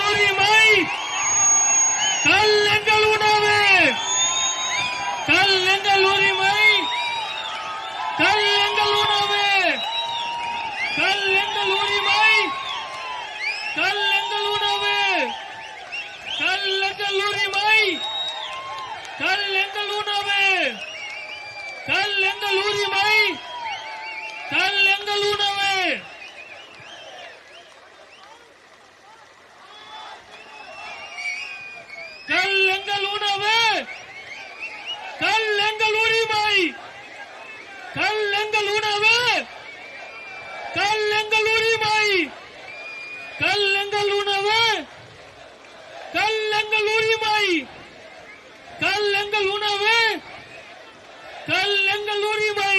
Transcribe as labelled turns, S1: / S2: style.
S1: हमारी माई कल உணவு கல் எங்கள் உரிமை கல் எங்கள் உணவு கல் எங்கள் உரிமை கல் எங்கள் உணவு கல் எங்கள் உரிமை.